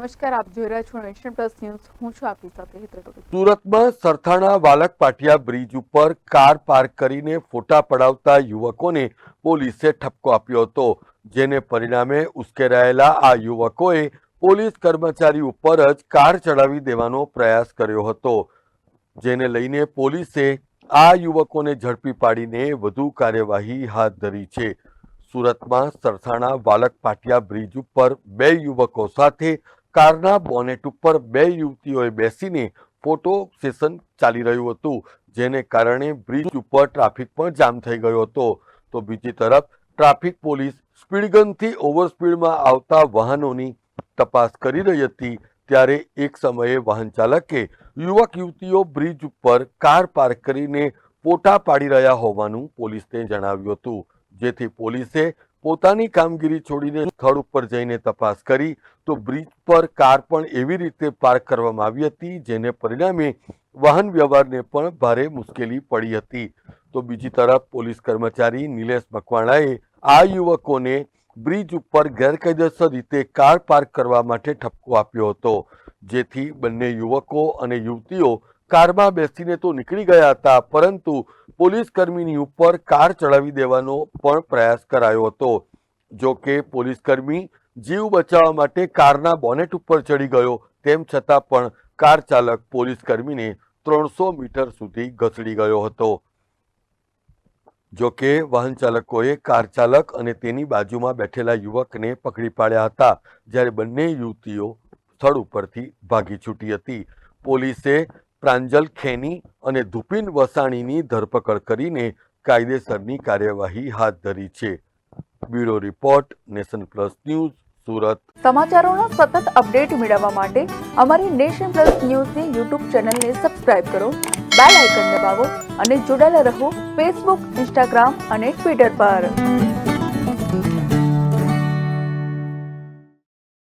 નમસ્કાર, આપ જોઈ રહ્યા છો નેશન પ્લસ ન્યૂઝ હું છું આપની સાથે હેતલ સુરતમાં સરથાણા વાલક પાટિયા બ્રિજ ઉપર કાર પાર્ક કરીને ફોટા પડાવતા યુવકોને પોલીસે ઠપકો આપ્યો હતો, જેને પરિણામે ઉશ્કેરાયેલા આ યુવકોએ પોલીસ કર્મચારી ઉપર જ કાર ચડાવી દેવાનો પ્રયાસ કર્યો હતો. જેને લઈને પોલીસે આ યુવકોને ઝડપી પાડીને વધુ કાર્યવાહી હાથ ધરી છે. સુરતમાં સરથાણા વાલક પાટિયા બ્રિજ ઉપર બે યુવકો સાથે કારના બોનેટ ઉપર બે યુવતીઓએ બેસીને ફોટો સેશન ચાલી રહ્યું હતું, જેને કારણે બ્રિજ ઉપર ટ્રાફિક પણ જામ થઈ ગયો હતો. તો બીજી તરફ, ટ્રાફિક પોલીસ સ્પીડગનથી ઓવરસ્પીડમાં ઓવર સ્પીડમાં આવતા વાહનોની તપાસ કરી રહી હતી, ત્યારે એક સમયે વાહન ચાલકે યુવક યુવતીઓ બ્રિજ ઉપર કાર પાર્ક કરીને ફોટા પાડી રહ્યા હોવાનું પોલીસને જણાવ્યું હતું. જેથી પોલીસે પોતાની કામગીરી છોડીને સ્થળ ઉપર જઈને તપાસ કરી તો બ્રિજ પર કાર પણ એવી રીતે પાર્ક કરવામાં આવી હતી જેને પરિણામે વાહન વ્યવહારને પણ ભારે મુશ્કેલી પડી હતી. તો બીજી તરફ પોલીસ કર્મચારી નિલેશ મકવાણાએ આ યુવકોને બ્રિજ ઉપર ગેરકાયદેસર રીતે કાર પાર્ક કરવા માટે ઠપકો આપ્યો હતો. જેથી બંને યુવકો અને યુવતીઓ કારમાં બેસીને તો નીકળી ગયા હતા, પરંતુ પોલીસ કર્મીની ઉપર કાર ચડાવી દેવાનો પણ પ્રયાસ કરાયો હતો. જો કે પોલીસ કર્મી જીવ બચાવવા માટે કારના બોનેટ ઉપર ચડી ગયો, તેમ છતાં પણ કાર ચાલક પોલીસ કર્મીને ત્રણસો મીટર સુધી ઘસડી ગયો હતો. જો કે વાહન ચાલકોએ કાર ચાલક અને તેની બાજુમાં બેઠેલા યુવકને પકડી પાડ્યા હતા, જ્યારે બંને યુવતીઓ સ્થળ ઉપરથી ભાગી છૂટી હતી. પોલીસે પ્રાંજલ ખેની અને ધુપિન વસાણીની ધરપકડ કરીને કાયદેસરની કાર્યવાહી હાથ ધરી છે. Bureau report, nation plus news, Surat. સમાચારોનો સતત અપડેટ મેળવવા માટે અમારી નેશન પ્લસ ન્યૂઝની યુટ્યુબ ચેનલને સબસ્ક્રાઇબ કરો, બેલ આઇકન દબાવો અને જોડાયેલા રહો ફેસબુક, ઇન્સ્ટાગ્રામ અને ટ્વિટર પર.